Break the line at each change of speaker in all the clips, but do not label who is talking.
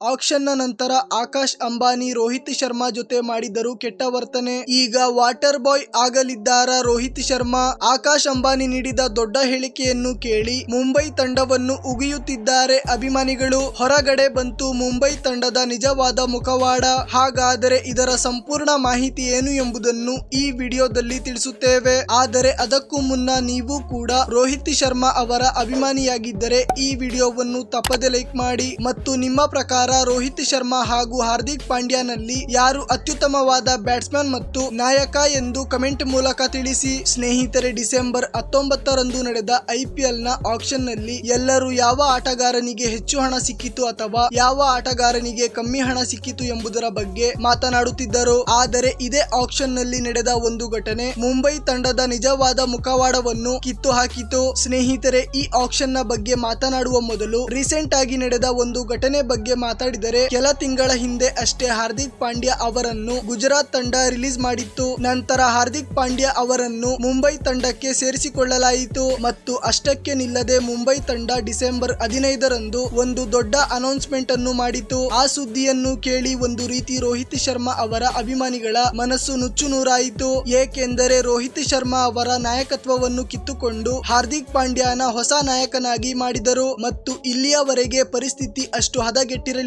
ಆಕ್ಷನ್ನ ನಂತರ ಆಕಾಶ್ ಅಂಬಾನಿ, ರೋಹಿತ್ ಶರ್ಮಾ ಜೊತೆ ಮಾಡಿದರು ಕೆಟ್ಟ ವರ್ತನೆ. ಈಗ ವಾಟರ್ ಬಾಯ್ ಆಗಲಿದ್ದಾರ ರೋಹಿತ್ ಶರ್ಮಾ? ಆಕಾಶ್ ಅಂಬಾನಿ ನೀಡಿದ ದೊಡ್ಡ ಹೇಳಿಕೆಯನ್ನು ಕೇಳಿ ಮುಂಬೈ ತಂಡವನ್ನು ಉಗಿಯುತ್ತಿದ್ದಾರೆ ಅಭಿಮಾನಿಗಳು. ಹೊರಗಡೆ ಬಂತು ಮುಂಬೈ ತಂಡದ ನಿಜವಾದ ಮುಖವಾಡ. ಹಾಗಾದರೆ ಇದರ ಸಂಪೂರ್ಣ ಮಾಹಿತಿ ಏನು ಎಂಬುದನ್ನು ಈ ವಿಡಿಯೋದಲ್ಲಿ ತಿಳಿಸುತ್ತೇವೆ. ಆದರೆ ಅದಕ್ಕೂ ಮುನ್ನ ನೀವು ಕೂಡ ರೋಹಿತ್ ಶರ್ಮಾ ಅವರ ಅಭಿಮಾನಿಯಾಗಿದ್ದರೆ ಈ ವಿಡಿಯೋವನ್ನು ತಪ್ಪದೆ ಲೈಕ್ ಮಾಡಿ ಮತ್ತು ನಿಮ್ಮ ಪ್ರಕಾರ ರೋಹಿತ್ ಶರ್ಮಾ ಹಾಗೂ ಹಾರ್ದಿಕ್ ಪಾಂಡ್ಯನಲ್ಲಿ ಯಾರು ಅತ್ಯುತ್ತಮವಾದ ಬ್ಯಾಟ್ಸ್ಮನ್ ಮತ್ತು ನಾಯಕ ಎಂದು ಕಮೆಂಟ್ ಮೂಲಕ ತಿಳಿಸಿ. ಸ್ನೇಹಿತರೆ, ಡಿಸೆಂಬರ್ ಹತ್ತೊಂಬತ್ತರಂದು ನಡೆದ ಐಪಿಎಲ್ನ ಆಕ್ಷನ್ನಲ್ಲಿ ಎಲ್ಲರೂ ಯಾವ ಆಟಗಾರನಿಗೆ ಹೆಚ್ಚು ಹಣ ಸಿಕ್ಕಿತು ಅಥವಾ ಯಾವ ಆಟಗಾರನಿಗೆ ಕಮ್ಮಿ ಹಣ ಸಿಕ್ಕಿತು ಎಂಬುದರ ಬಗ್ಗೆ ಮಾತನಾಡುತ್ತಿದ್ದರು. ಆದರೆ ಇದೇ ಆಕ್ಷನ್ನಲ್ಲಿ ನಡೆದ ಒಂದು ಘಟನೆ ಮುಂಬೈ ತಂಡದ ನಿಜವಾದ ಮುಖವಾಡವನ್ನು ಕಿತ್ತು ಹಾಕಿತು. ಸ್ನೇಹಿತರೆ, ಈ ಆಕ್ಷನ್ನ ಬಗ್ಗೆ ಮಾತನಾಡುವ ಮೊದಲು ರೀಸೆಂಟ್ ಆಗಿ ನಡೆದ ಒಂದು ಘಟನೆ ಬಗ್ಗೆ ಮಾತಾಡಿದರೆ ಕೆಲ ತಿಂಗಳ ಹಿಂದೆ ಅಷ್ಟೇ ಹಾರ್ದಿಕ್ ಪಾಂಡ್ಯ ಅವರನ್ನು ಗುಜರಾತ್ ತಂಡ ರಿಲೀಸ್ ಮಾಡಿತ್ತು. ನಂತರ ಹಾರ್ದಿಕ್ ಪಾಂಡ್ಯ ಅವರನ್ನು ಮುಂಬೈ ತಂಡಕ್ಕೆ ಸೇರಿಸಿಕೊಳ್ಳಲಾಯಿತು ಮತ್ತು ಅಷ್ಟಕ್ಕೆ ನಿಲ್ಲದೆ ಮುಂಬೈ ತಂಡ ಡಿಸೆಂಬರ್ ಹದಿನೈದರಂದು ಒಂದು ದೊಡ್ಡ ಅನೌನ್ಸ್ಮೆಂಟ್ ಅನ್ನು ಮಾಡಿತು. ಆ ಸುದ್ದಿಯನ್ನು ಕೇಳಿ ಒಂದು ರೀತಿ ರೋಹಿತ್ ಶರ್ಮಾ ಅವರ ಅಭಿಮಾನಿಗಳ ಮನಸ್ಸು ನುಚ್ಚು ನೂರಾಯಿತು. ಏಕೆಂದರೆ ರೋಹಿತ್ ಶರ್ಮಾ ಅವರ ನಾಯಕತ್ವವನ್ನು ಕಿತ್ತುಕೊಂಡು ಹಾರ್ದಿಕ್ ಪಾಂಡ್ಯನ ಹೊಸ ನಾಯಕನಾಗಿ ಮಾಡಿದರು ಮತ್ತು ಇಲ್ಲಿಯವರೆಗೆ ಪರಿಸ್ಥಿತಿ ಅಷ್ಟು ಹದಗೆಟ್ಟಿರಲಿಲ್ಲ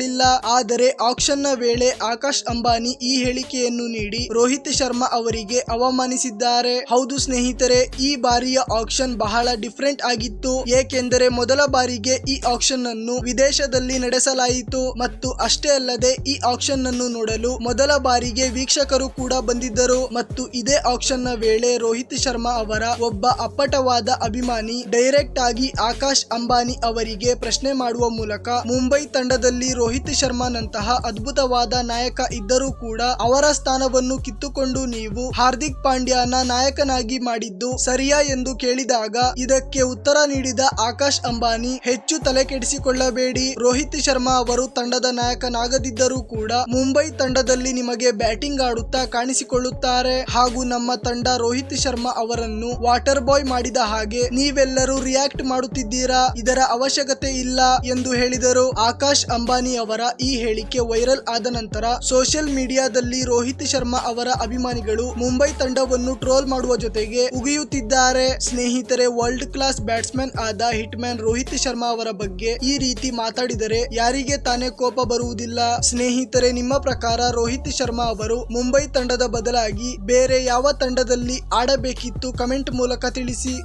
ಆದರೆ ಆಕ್ಷನ್ನ ವೇಳೆ ಆಕಾಶ್ ಅಂಬಾನಿ ಈ ಹೇಳಿಕೆಯನ್ನು ನೀಡಿ ರೋಹಿತ್ ಶರ್ಮಾ ಅವರಿಗೆ ಅವಮಾನಿಸಿದ್ದಾರೆ. ಹೌದು ಸ್ನೇಹಿತರೆ, ಈ ಬಾರಿಯ ಆಕ್ಷನ್ ಬಹಳ ಡಿಫರೆಂಟ್ ಆಗಿತ್ತು. ಏಕೆಂದರೆ ಮೊದಲ ಬಾರಿಗೆ ಈ ಆಕ್ಷನ್ ಅನ್ನು ವಿದೇಶದಲ್ಲಿ ನಡೆಸಲಾಯಿತು. ಮತ್ತು ಅಷ್ಟೇ ಅಲ್ಲದೆ ಈ ಆಕ್ಷನ್ ಅನ್ನು ನೋಡಲು ಮೊದಲ ಬಾರಿಗೆ ವೀಕ್ಷಕರು ಕೂಡ ಬಂದಿದ್ದರು. ಮತ್ತು ಇದೇ ಆಕ್ಷನ್ನ ವೇಳೆ ರೋಹಿತ್ ಶರ್ಮಾ ಅವರ ಒಬ್ಬ ಅಪ್ಪಟವಾದ ಅಭಿಮಾನಿ, ಡೈರೆಕ್ಟ್ ಆಗಿ ಆಕಾಶ್ ಅಂಬಾನಿ ಅವರಿಗೆ ಪ್ರಶ್ನೆ ಮಾಡುವ ಮೂಲಕ ಮುಂಬೈ ತಂಡದಲ್ಲಿ ಶರ್ಮಾನಂತಹ ಅದ್ಭುತವಾದ ನಾಯಕ ಇದ್ದರೂ ಕೂಡ ಅವರ ಸ್ಥಾನವನ್ನು ಕಿತ್ತುಕೊಂಡು ನೀವು ಹಾರ್ದಿಕ್ ಪಾಂಡ್ಯನ ನಾಯಕನಾಗಿ ಮಾಡಿದ್ದು ಸರಿಯಾ ಎಂದು ಕೇಳಿದಾಗ ಇದಕ್ಕೆ ಉತ್ತರ ನೀಡಿದ ಆಕಾಶ್ ಅಂಬಾನಿ, ಹೆಚ್ಚು ತಲೆ ಕೆಡಿಸಿಕೊಳ್ಳಬೇಡಿ. ರೋಹಿತ್ ಶರ್ಮಾ ಅವರು ತಂಡದ ನಾಯಕನಾಗದಿದ್ದರೂ ಕೂಡ ಮುಂಬೈ ತಂಡದಲ್ಲಿ ನಿಮಗೆ ಬ್ಯಾಟಿಂಗ್ ಆಡುತ್ತಾ ಕಾಣಿಸಿಕೊಳ್ಳುತ್ತಾರೆ. ಹಾಗೂ ನಮ್ಮ ತಂಡ ರೋಹಿತ್ ಶರ್ಮಾ ಅವರನ್ನು ವಾಟರ್ ಬಾಯ್ ಮಾಡಿದ ಹಾಗೆ ನೀವೆಲ್ಲರೂ ರಿಯಾಕ್ಟ್ ಮಾಡುತ್ತಿದ್ದೀರಾ? ಇದರ ಅವಶ್ಯಕತೆ ಇಲ್ಲ ಎಂದು ಹೇಳಿದರು ಆಕಾಶ್ ಅಂಬಾನಿ ಅವರ ಈ ಹೇಳಿಕೆ ವೈರಲ್ ಆದ ನಂತರ ಸೋಷಿಯಲ್ ಮೀಡಿಯಾದಲ್ಲಿ ರೋಹಿತ್ ಶರ್ಮಾ ಅವರ ಅಭಿಮಾನಿಗಳು ಮುಂಬೈ ತಂಡವನ್ನು ಟ್ರೋಲ್ ಮಾಡುವ ಜೊತೆಗೆ ಉಗಿಯುತ್ತಿದ್ದಾರೆ. ಸ್ನೇಹಿತರೆ ವರ್ಲ್ಡ್ ಕ್ಲಾಸ್ ಬ್ಯಾಟ್ಸ್ಮನ್ ಆದ ಹಿಟ್ ಮ್ಯಾನ್ ರೋಹಿತ್ ಶರ್ಮಾ ಅವರ ಬಗ್ಗೆ ಈ ರೀತಿ ಮಾತಾಡಿದರೆ ಯಾರಿಗೆ ತಾನೇ ಕೋಪ ಬರುವುದಿಲ್ಲ. ಸ್ನೇಹಿತರೆ, ನಿಮ್ಮ ಪ್ರಕಾರ ರೋಹಿತ್ ಶರ್ಮಾ ಅವರು ಮುಂಬೈ ತಂಡದ ಬದಲಾಗಿ ಬೇರೆ ಯಾವ ತಂಡದಲ್ಲಿ ಆಡಬೇಕಿತ್ತು? ಕಮೆಂಟ್ ಮೂಲಕ ತಿಳಿಸಿ.